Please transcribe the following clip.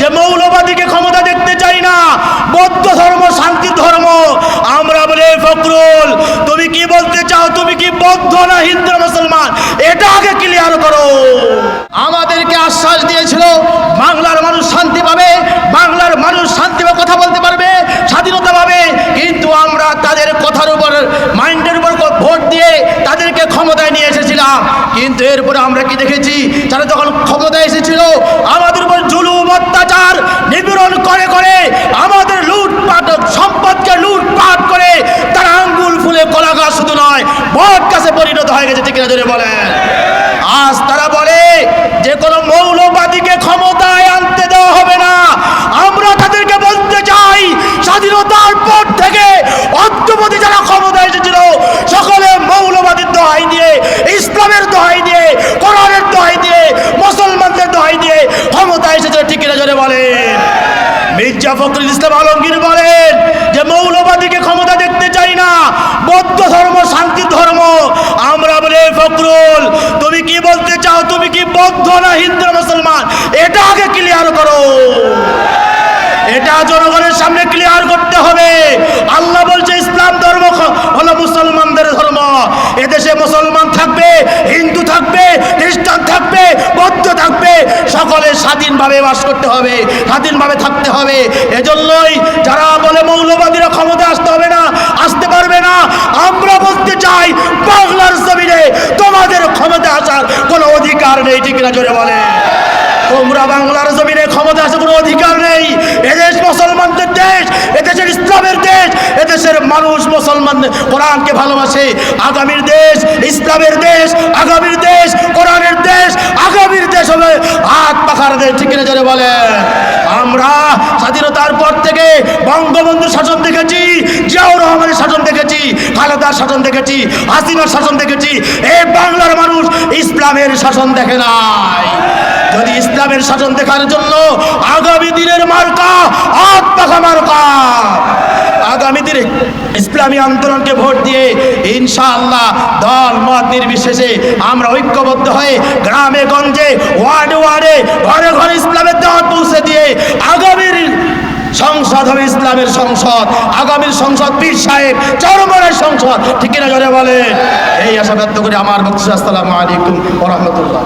যে মৌলবাদীকে ক্ষমতা দেখতে চাই না। বৌদ্ধ ধর্ম, শান্তি ধর্ম। আমরা বলে তুমি কি বলতে চাও? তুমি কি বৌদ্ধ না হিন্দু মুসলমান? এটা আগে ক্লিয়ার করো। আমাদেরকে আশ্বাস দিয়েছিল বাংলার মানুষ শান্তি পাবে বাংলার মানুষ শান্তি পাবে কথা বলতে পারবে স্বাধীনতা পাবে কিন্তু আমরা তাদের কথার উপর মাইন্ডের উপর ভোট দিয়ে তাদেরকে ক্ষমতায় নিয়ে এসেছিলাম কিন্তু এরপরে আমরা কি দেখেছি? তারা যখন ক্ষমতা এসেছিল, আমাদের উপর জুলুম, অত্যাচার নিপীড়ন করে করে আমাদের লুটপাট, সম্পদকে লুটপাট করে তারা আঙ্গুল ফুলে কলা গাছ শুধু নয় বট গাছে পরিণত হয়ে গেছে, ঠিক না ধরে বলেন? আজ তারা বলে, যে কোনো মৌলবাদীকে ক্ষমতায় আনতে দেওয়া হবে না আমরা তাদেরকে বলতে চাই স্বাধীনতার পর থেকে অদ্যপতি যারা ক্ষমতায় এসেছিল সকলে মৌলবাদীর দোহাই দিয়ে ইসলামের দোহাই দিয়ে কোরআনের দোহাই দিয়ে মুসলমানদের দোহাই দিয়ে ক্ষমতায় এসেছিল ঠিক কিনা জোরে বলেন মির্জা ইসলাম আলমগীর বলেন যে মৌলবাদীকে ক্ষমতা দেখতে চাই না, বৌদ্ধ ধর্ম, শান্তি ধর্ম। আমরা বলে ফখরুল, তুমি কি বলতে চাও? তুমি কি বৌদ্ধ না হিন্দু মুসলমান? এটা আগে ক্লিয়ার করো। এটা জনগণের সামনে ক্লিয়ার করতে হবে। আল্লাহ বলছে ইসলাম ধর্ম খ- হলো মুসলমানদের ধর্ম এদেশে মুসলমান থাকবে হিন্দু থাকবে খ্রিস্টান থাকবে বৌদ্ধ থাকবে সকলে স্বাধীনভাবে বাস করতে হবে, স্বাধীনভাবে থাকতে হবে। এজন্যই যারা বলে মৌলবাদীরা ক্ষমতা আসতে হবে না, আসতে পারবে না, আমরা বলতে চাই বাংলার জমিনে তোমাদের ক্ষমতা আসার কোনো অধিকার নেই, ঠিক না জোরে বলে তোমরা বাংলার জমিনে ক্ষমতা আছে কোনো অধিকার নেই। এদেশ মুসলমানদের দেশ, এদেশের ইসলামের দেশ, এদেশের মানুষ মুসলমান কোরআনকে ভালোবাসে। আগামীর দেশ ইসলামের দেশ, আগামীর দেশ কোরআনের দেশ আগামীর দেশ হবে হাত পাখার দেশ ঠিক বলে আমরা স্বাধীনতার পর থেকে বঙ্গবন্ধুর শাসন দেখেছি, জিয়াউর রহমানের শাসন দেখেছি, খালেদার শাসন দেখেছি, হাসিনার শাসন দেখেছি। বাংলার মানুষ ইসলামের শাসন দেখে নাই। যদি ইসলামের শাসন দেখার জন্য আগামী দিনের মার্কা হাত পাখা মার্কা। আগামী দিনে ইসলামী আন্দোলনকে ভোট দিয়ে ইনশাআল্লাহ আমরা ঐক্যবদ্ধ হয়ে গ্রামে, গঞ্জে, ওয়ার্ডে ওয়ার্ডে, ঘরে ঘরে ইসলামের দাওয়াত পৌঁছে দিয়ে আগামীর সংসদ হবে ইসলামের সংসদ। আগামীর সংসদ পীর সাহেব, চরমনের সংসদ। ঠিক কিনা জোরে বলে এই আশা ব্যক্ত করে আমার বক্তব্য আসসালামু আলাইকুম ওরহমতুল্লাহ